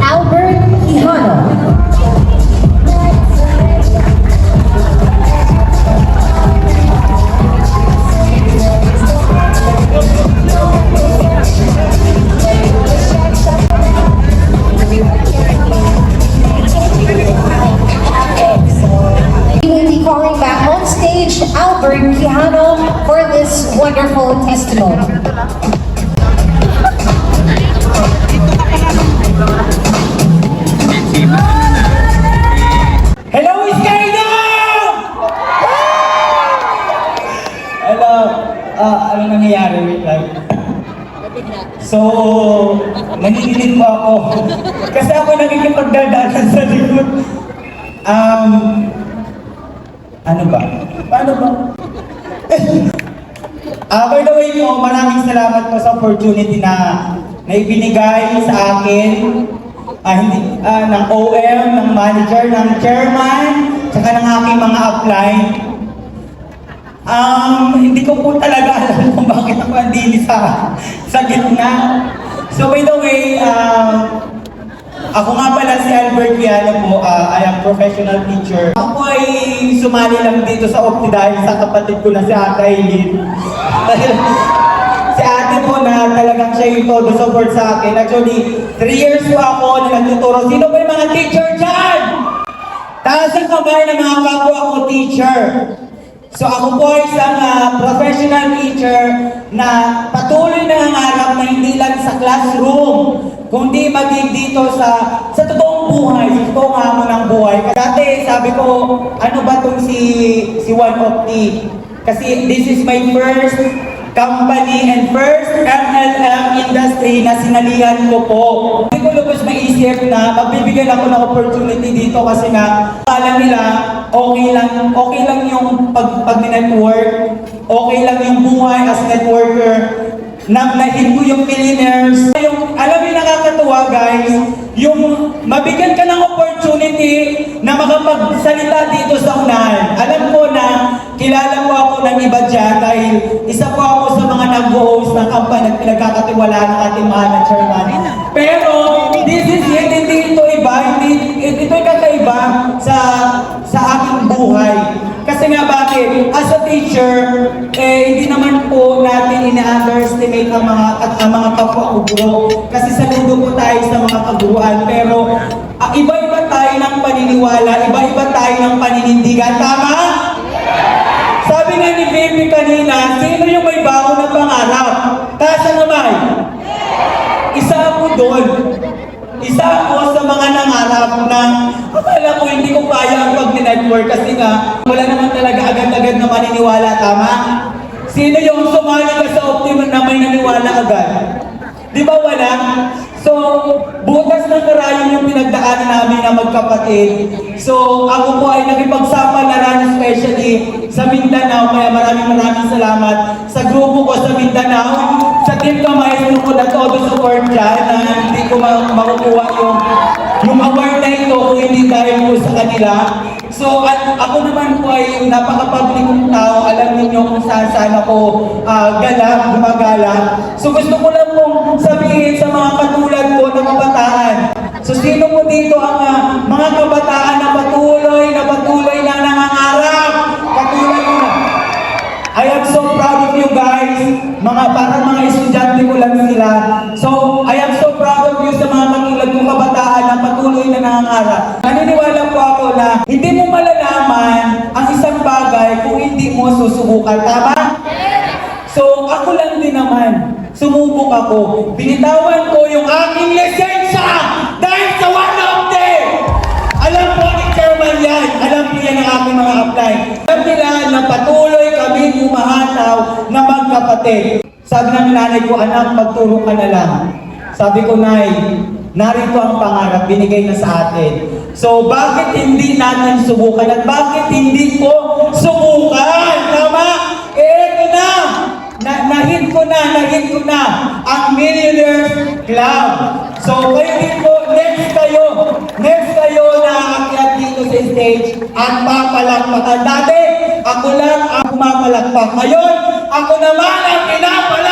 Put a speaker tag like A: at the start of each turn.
A: Albert Quijano. Albert Quijano for this wonderful testimony.
B: Ah, ano nangyayari? Wait lang. So, nanginginig po ako. Kasi ako nakikipagdadaanan sa likod. Um, ano ba? Paano ba? Ah, by the way po, maraming salamat po sa opportunity na na ibinigay sa akin ah, hindi, ah, ng OM, ng manager, ng chairman, saka ng aking mga upline. Um, hindi ko po talaga alam kung bakit ako andini sa, sa gitna. So by the way, um, ako nga pala si Albert Viana po, ah, I am professional teacher. Ako ay sumali lang dito sa Opti dahil sa kapatid ko na si Ate Aileen. Si ate po na talagang siya yung todo support sa akin. Actually, 3 years po ako na nagtuturo. Sino ba yung mga teacher dyan? Taas ang kamay ng mga kapwa ko teacher. So ako po ay isang ah, professional teacher na patuloy na nangarap na hindi lang sa classroom, kundi maging dito sa sa totoong buhay, sa totoong hamon ng buhay. Dati sabi ko, ano ba tong si si One Opti? Kasi this is my first company and first MLM industry na sinalihan ko po. Hindi ko lubos maisip na magbibigyan ako ng opportunity dito kasi nga akala nila okay lang okay lang yung pag pag network okay lang yung buhay as networker na nahin ko yung millionaires. Yung, alam niyo nakakatuwa guys, yung mabigyan ka ng opportunity na makapagsalita dito sa unahan. Alam ko na kilala mo ako ng iba dyan dahil isa po nag-host ng kampanya at pinagkakatiwalaan ng ating na chairman. Pero this is it, hindi ito iba, hindi, ito ay kakaiba sa sa aking buhay. Kasi nga bakit? As a teacher, eh, hindi naman po natin ina-underestimate ang mga at ang mga kapwa. Kasi saludo po tayo sa mga kaguruan. Pero ah, iba-iba tayo ng paniniwala, iba-iba tayo ng paninindigan. Tama? Baby kanina, sino yung may bago na pangarap? Taas ang kamay. Isa ako doon. Isa ako sa mga nangarap na akala ko hindi ko kaya ang pag-network kasi nga wala naman talaga agad-agad na maniniwala, tama? Sino yung sumali ka sa Optimum na may naniwala agad? Di ba wala? Karayon yung pinagdaanan namin na magkapatid. So, ako po ay nakipagsapalaran especially sa Mindanao. Kaya maraming maraming salamat sa grupo ko sa Mindanao. Sa team kamay ko na todo support dyan na hindi ko ma- makukuha yung, yung award na ito kung hindi dahil po sa kanila. So, at ako naman po ay napaka-public kong tao. Alam niyo kung saan saan ako ah, gala, gumagala. So, gusto ko lang pong sabihin sa mga katulad ko na kabataan. Mga parang mga estudyante ko lang sila. So, I am so proud of you sa mga katulad kong kabataan na patuloy na nangangarap. Naniniwala po ako na hindi mo malalaman ang isang bagay kung hindi mo susubukan. Tama? So, ako lang din naman. Sumubok ako. Binitawan ko yung aking lisensya dahil sa one of them. Alam po ni Chairman yan. Alam po yan ang aking mga apply. Alam nila na patuloy kami umahataw na magkapatid. Sabi ng nanay ko, anak, magturo ka na lang. Sabi ko, Nay, narito ang pangarap, binigay na sa atin. So, bakit hindi natin subukan at bakit hindi ko subukan? Tama? Ito na! na nahit ko na, nahit ko na ang Millionaires Club. So, din po, next kayo, next kayo na aakyat dito sa stage at papalakpakan. Dati, ako lang ang pumapalakpak. Ngayon, ako naman ang pinapalakpak